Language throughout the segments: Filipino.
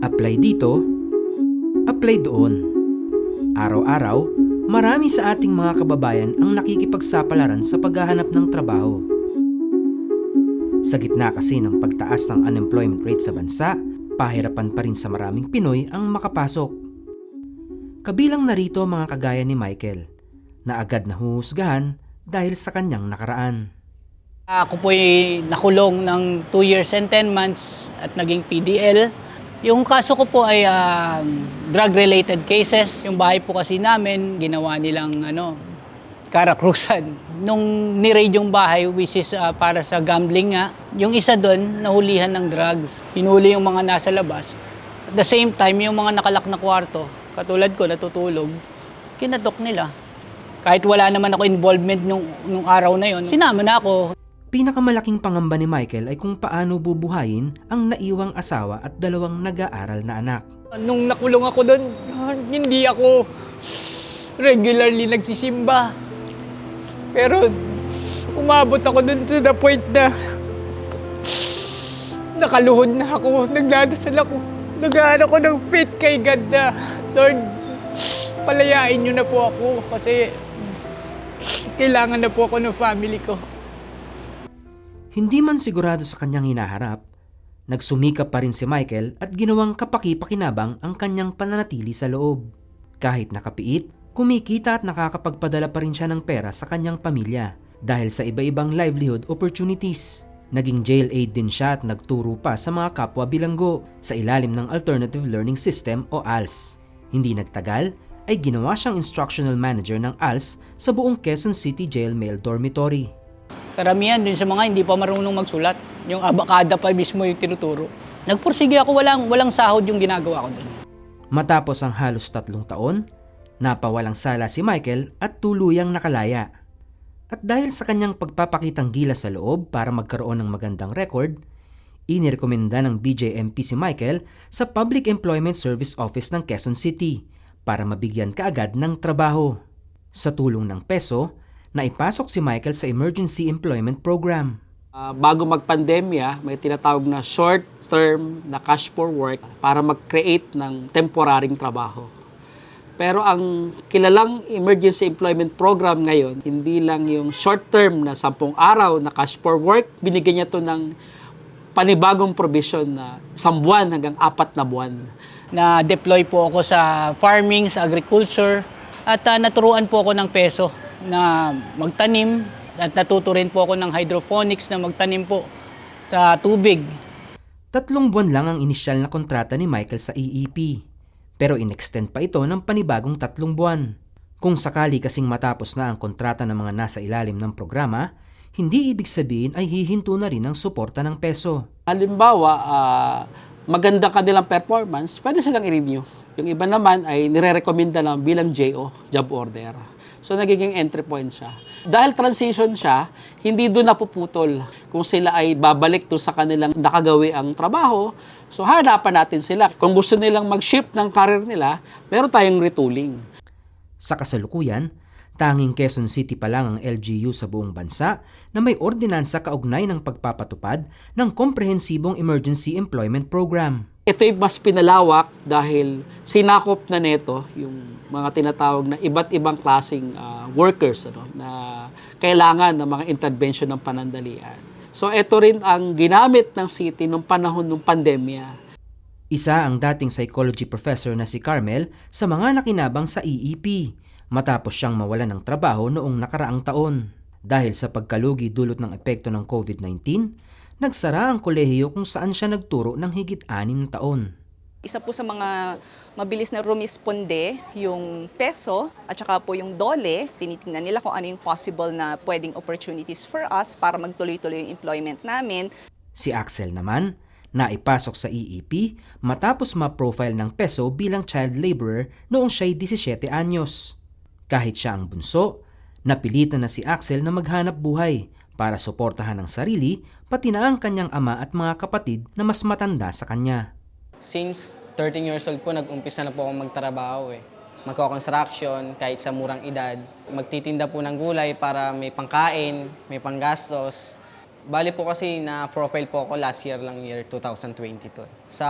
Apply dito, apply doon. Araw-araw, marami sa ating mga kababayan ang nakikipagsapalaran sa paghahanap ng trabaho. Sa gitna kasi ng pagtaas ng unemployment rate sa bansa, pahirapan pa rin sa maraming Pinoy ang makapasok. Kabilang narito mga kagaya ni Michael, na agad nahuhusgahan dahil sa kanyang nakaraan. Ako po'y nakulong ng 2 years and 10 months at naging PDL. Yung kaso ko po ay um, drug-related cases. Yung bahay po kasi namin, ginawa nilang ano, karakrusan. Nung ni-raid yung bahay, which is uh, para sa gambling nga, yung isa doon, nahulihan ng drugs. Pinuli yung mga nasa labas. At the same time, yung mga nakalak na kwarto, katulad ko, natutulog, kinatok nila. Kahit wala naman ako involvement nung, nung araw na yon, sinama na ako. Pinakamalaking pangamba ni Michael ay kung paano bubuhayin ang naiwang asawa at dalawang nag-aaral na anak. Nung nakulong ako doon, hindi ako regularly nagsisimba. Pero umabot ako doon to the point na nakaluhod na ako, nagdadasal ako. Naghahanap ako ng faith kay God na, Lord, palayain niyo na po ako kasi kailangan na po ako ng family ko. Hindi man sigurado sa kanyang hinaharap, nagsumikap pa rin si Michael at ginawang kapaki-pakinabang ang kanyang pananatili sa loob. Kahit nakapiit, kumikita at nakakapagpadala pa rin siya ng pera sa kanyang pamilya dahil sa iba-ibang livelihood opportunities. Naging jail aid din siya at nagturo pa sa mga kapwa bilanggo sa ilalim ng Alternative Learning System o ALS. Hindi nagtagal ay ginawa siyang instructional manager ng ALS sa buong Quezon City Jail Male Dormitory. Karamihan din sa mga hindi pa marunong magsulat. Yung abakada pa mismo yung tinuturo. Nagpursige ako, walang, walang sahod yung ginagawa ko doon. Matapos ang halos tatlong taon, napawalang sala si Michael at tuluyang nakalaya. At dahil sa kanyang pagpapakitang gila sa loob para magkaroon ng magandang record, inirekomenda ng BJMP si Michael sa Public Employment Service Office ng Quezon City para mabigyan kaagad ng trabaho. Sa tulong ng peso, naipasok si Michael sa Emergency Employment Program. Ah, bago magpandemya, may tinatawag na short-term na cash for work para mag-create ng temporaring trabaho. Pero ang kilalang emergency employment program ngayon, hindi lang yung short-term na 10 araw na cash for work, binigyan niya to ng panibagong provision na isang buwan hanggang apat na buwan. Na-deploy po ako sa farming, sa agriculture, at ah, naturuan po ako ng peso na magtanim at natuto rin po ako ng hydroponics na magtanim po sa tubig. Tatlong buwan lang ang inisyal na kontrata ni Michael sa EEP, pero inextend pa ito ng panibagong tatlong buwan. Kung sakali kasing matapos na ang kontrata ng mga nasa ilalim ng programa, hindi ibig sabihin ay hihinto na rin ang suporta ng peso. Halimbawa, ah, maganda kanilang performance, pwede silang i-review. Yung iba naman ay nire-recommenda lang bilang JO, job order. So nagiging entry point siya. Dahil transition siya, hindi doon napuputol. Kung sila ay babalik to sa kanilang nakagawi ang trabaho, so hanapan natin sila. Kung gusto nilang mag-shift ng career nila, meron tayong retooling. Sa kasalukuyan, tanging Quezon City pa lang ang LGU sa buong bansa na may ordinansa kaugnay ng pagpapatupad ng komprehensibong emergency employment program. Ito ay mas pinalawak dahil sinakop na neto yung mga tinatawag na iba't ibang klasing ah, workers ano, na kailangan ng mga intervention ng panandalian. So ito rin ang ginamit ng city nung panahon ng pandemya. Isa ang dating psychology professor na si Carmel sa mga nakinabang sa EEP matapos siyang mawala ng trabaho noong nakaraang taon. Dahil sa pagkalugi dulot ng epekto ng COVID-19, nagsara ang kolehiyo kung saan siya nagturo ng higit anim na taon. Isa po sa mga mabilis na rumisponde yung peso at saka po yung dole. Tinitingnan nila kung ano yung possible na pwedeng opportunities for us para magtuloy-tuloy yung employment namin. Si Axel naman, naipasok sa EEP matapos ma-profile ng peso bilang child laborer noong siya'y 17 anyos. Kahit siya ang bunso, napilitan na si Axel na maghanap buhay para suportahan ang sarili pati na ang kanyang ama at mga kapatid na mas matanda sa kanya. Since 13 years old po, nag-umpisa na po ako magtrabaho eh. Magko-construction, kahit sa murang edad. Magtitinda po ng gulay para may pangkain, may panggastos. Bali po kasi na-profile po ako last year lang, year 2022. eh. Sa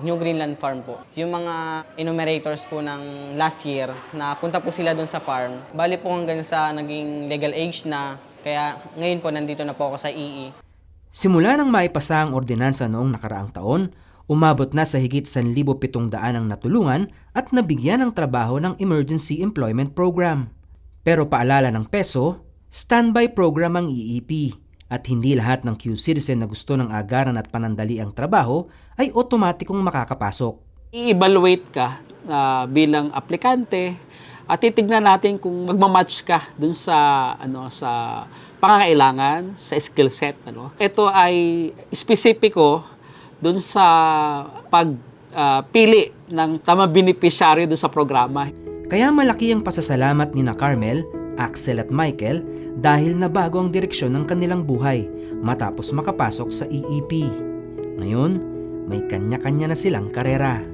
New Greenland Farm po. Yung mga enumerators po ng last year, na punta po sila doon sa farm. Bali po hanggang sa naging legal age na, kaya ngayon po nandito na po ako sa E EE. Simula nang maipasa ang ordinansa noong nakaraang taon, umabot na sa higit 1,700 ang natulungan at nabigyan ng trabaho ng Emergency Employment Program. Pero paalala ng PESO, standby program ang EEP at hindi lahat ng Q-citizen na gusto ng agaran at panandali ang trabaho ay otomatikong makakapasok. I-evaluate ka ah, bilang aplikante at titignan natin kung magmamatch ka dun sa ano sa pangangailangan, sa skill set ano. Ito ay espesipiko dun sa pagpili ng tamang beneficiary dun sa programa. Kaya malaki ang pasasalamat ni na Carmel, Axel at Michael dahil nabago ang direksyon ng kanilang buhay matapos makapasok sa EEP. Ngayon, may kanya-kanya na silang karera.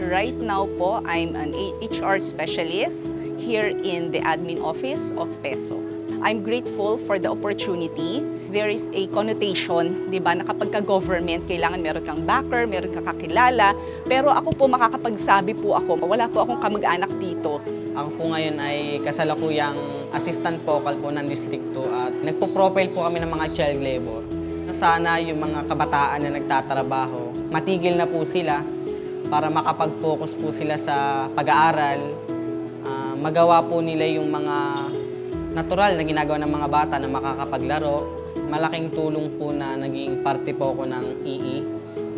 Right now po, I'm an HR specialist here in the admin office of PESO. I'm grateful for the opportunity. There is a connotation, di ba, na kapag ka-government, kailangan meron kang backer, meron kang kakilala. Pero ako po, makakapagsabi po ako, wala po akong kamag-anak dito. Ako po ngayon ay kasalukuyang assistant vocal po ng distrikto at nagpo-profile po kami ng mga child labor. Sana yung mga kabataan na nagtatrabaho, matigil na po sila para makapag-focus po sila sa pag-aaral, ah, magawa po nila yung mga natural na ginagawa ng mga bata na makakapaglaro. Malaking tulong po na naging parte po ako ng EE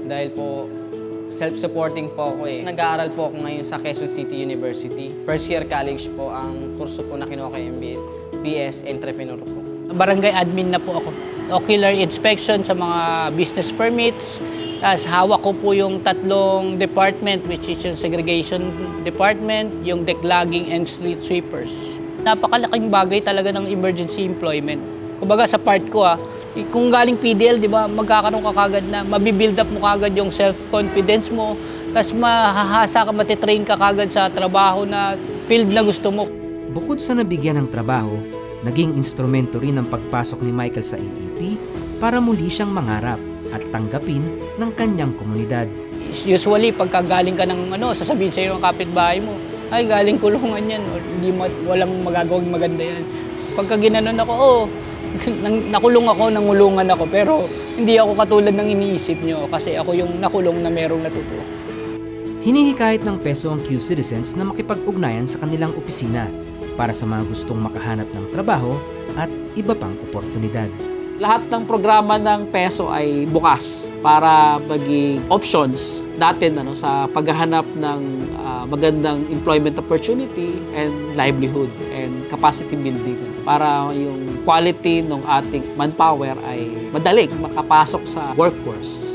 dahil po self-supporting po ako eh. Nag-aaral po ako ngayon sa Quezon City University. First year college po ang kurso po na kinuha yung MBA, BS Entrepreneur po. Barangay admin na po ako. Ocular inspection sa mga business permits. Tapos hawak ko po yung tatlong department which is yung segregation department, yung declogging and street sweepers. Napakalaking bagay talaga ng emergency employment. Kumbaga sa part ko ah, kung galing PDL, di ba, magkakaroon ka kagad na, mabibuild up mo kagad yung self-confidence mo, tapos mahahasa ka, matitrain ka kagad sa trabaho na field na gusto mo. Bukod sa nabigyan ng trabaho, naging instrumento rin ang pagpasok ni Michael sa EEP para muli siyang mangarap tanggapin ng kanyang komunidad. Usually, pagka galing ka ng ano, sasabihin sa'yo ng kapitbahay mo, ay, galing kulungan yan, o, hindi mo, walang magagawing maganda yan. Pagka ginanon ako, oh, nang- nakulong ako, nangulungan ako, pero hindi ako katulad ng iniisip nyo kasi ako yung nakulong na merong natutuwa. Hinihikayat ng peso ang Q-citizens na makipag-ugnayan sa kanilang opisina para sa mga gustong makahanap ng trabaho at iba pang oportunidad. Lahat ng programa ng PESO ay bukas para maging options natin ano, sa paghahanap ng ah, magandang employment opportunity and livelihood and capacity building para yung quality ng ating manpower ay madaling makapasok sa workforce.